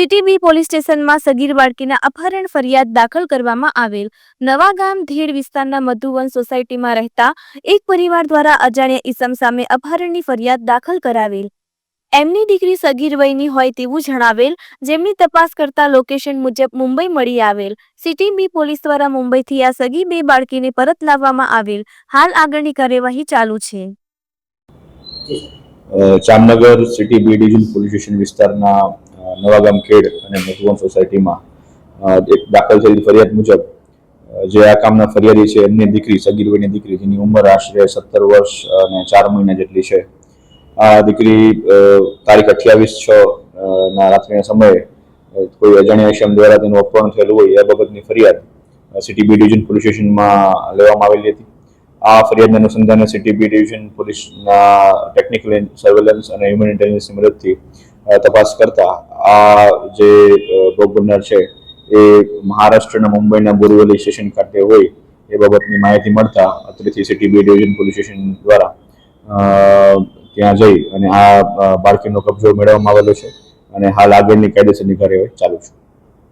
City police સ્ટેશનમાં સગીર બાળકીના અપહરણ ફરિયાદ દાખલ કરવામાં આવેલ. નવા ગામ ધેડ વિસ્તારના મધુવન સોસાયટીમાં રહેતા એક પરિવાર દ્વારા અજાણ્યા ઈસમ સામે અપહરણની ફરિયાદ દાખલ કરાવેલ. એમની દીકરી સગીર વયની હોય તેવું જણાવેલ. જેમની તપાસ કરતા લોકેશન મુજબ મુંબઈ મળી આવેલ. સિટી બી પોલીસ દ્વારા મુંબઈથી આ સગી બે બાળકીને પરત લાવવામાં આવેલ. હાલ આગળની કાર્યવાહી ચાલુ છે. Jamnagar city B division police station વિસ્તારના નવાગામ ખેડ અને મધુવન સોસાયટીમાં એક દાખલ થયેલી ફરિયાદ મુજબ જે આ કામના ફરિયાદી છે, એમની દીકરી સગીર વયની દીકરી, જેની ઉંમર આશરે સત્તર વર્ષ અને ચાર મહિના જેટલી છે. આ દીકરી તારીખ અઠ્યાવીસ છ ના રાત્રિના સમયે કોઈ અજાણ્યા ઇસમ દ્વારા તેનું અપહરણ થયેલું હોય, એ બાબતની ફરિયાદ સિટી બી ડિવિઝન પોલીસ સ્ટેશનમાં લેવામાં આવેલી હતી. આ ફરિયાદના અનુસંધાને સિટી બી ડિવિઝન પોલીસના ટેકનિકલ સર્વેલન્સ અને હ્યુમન ઇન્ટેલિજન્સની મદદથી તપાસ કરતા આ જે ભોગ બનનાર છે, એ મહારાષ્ટ્રના મુંબઈના બોરીવલી સ્ટેશન ખાતે હોય એ બાબતની માહિતી મળતા અત્રેથી city B division police station દ્વારા ત્યાં જઈ અને આ બાળકીનો કબજો મેળવવામાં આવેલો છે અને હાલ આગળની કાયદેસરની કાર્યવાહી ચાલુ છે.